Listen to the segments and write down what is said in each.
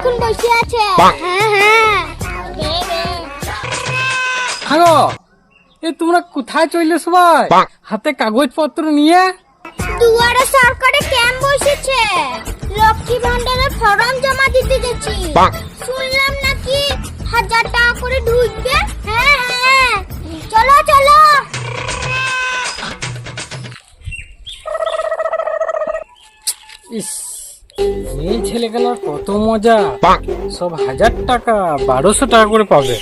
বসে আছে। হ্যাঁ হ্যাঁ। হ্যালো এ তোমরা কোথায় চললে সবাই? হাতে কাগজপত্র নিয়ে? দুয়ারে সরকারে ক্যাম্প বসেছে। লক্ষ্মী ভান্ডারের ফর্ম জমা দিতে গেছি। শুনলাম নাকি হাজার টাকা করে ঢুকবে? হ্যাঁ হ্যাঁ। চলো চলো। ইস এই ছেলেগুলার কত মজা। সব হাজার টাকা, বারোশো টাকা করে পাবে।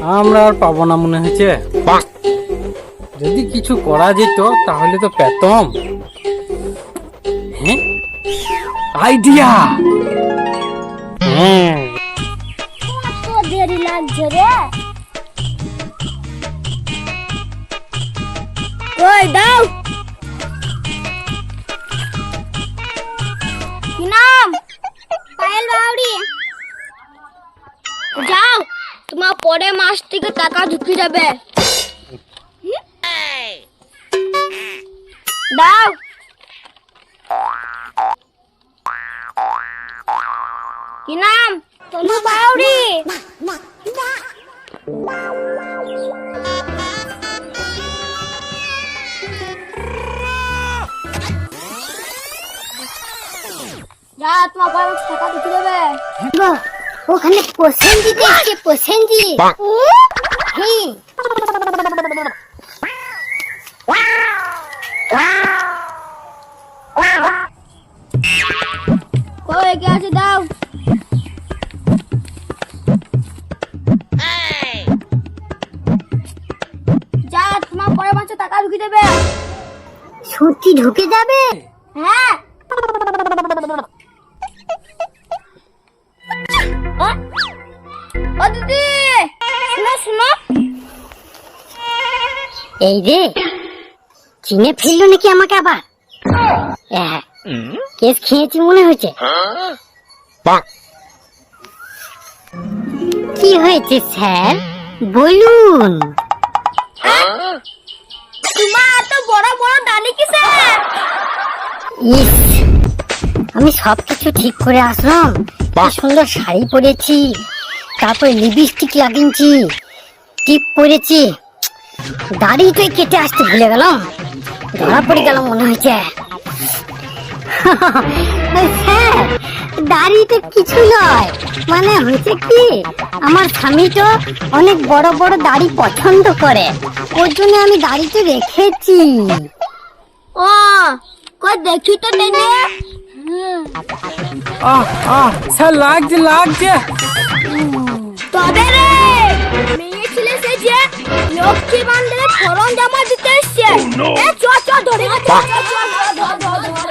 আমরা আর পাবো না মনে হচ্ছে যদি কিছু করা যেত, তাহলে তো পেতম। হ্যাঁ? আইডিয়া! হ্যাঁ। দাও। তোমার পরে মাস থেকে টাকা ঢুকে যাবে। দাও। কি নাম? তনু বাউরি যা, তোমার টাকা ঢুকে যাবে। ওখানে প্রসেনজি দেখছে প্রসেনজি হুম কই কে আছে? দাও। যা তোমার পরে টাকা ঢুকে দেবে। সত্যি ঢুকে যাবে? হ্যাঁ। এই রে চিনে ফেলল নাকি আমাকে আবার? হ্যাঁ কেস খেয়েছি মনে হয়েছে। কি হয়েছে স্যার? বলুন। তোমার এত বড় বড় ডালি কিসের ইস আমি সব কিছু ঠিক করে আসলাম। কি সুন্দর শাড়ি পরেছি তারপরে লিপস্টিক লাগিয়েছি টিপ পরেছি। দাড়িটাই কেটে আসতে ভুলে গেলাম ধরা পড়ে গেল মনে হয়েছে। স্যার দাড়িটা কিছু নয়। মানে হয়েছে কি আমার স্বামী তো অনেক বড় বড় দাড়ি পছন্দ করে। ওর জন্য আমি দাড়িটা রেখেছি। ও কই দেখি তো টেনে। আহ আহ স্যার লাগছে লাগছে। তবে রে লক্ষ্মী ভান্ডারে ফরম জমা দিতে এসছে। oh, এ চ চ ধরে চ চ চ ধর ধর ধর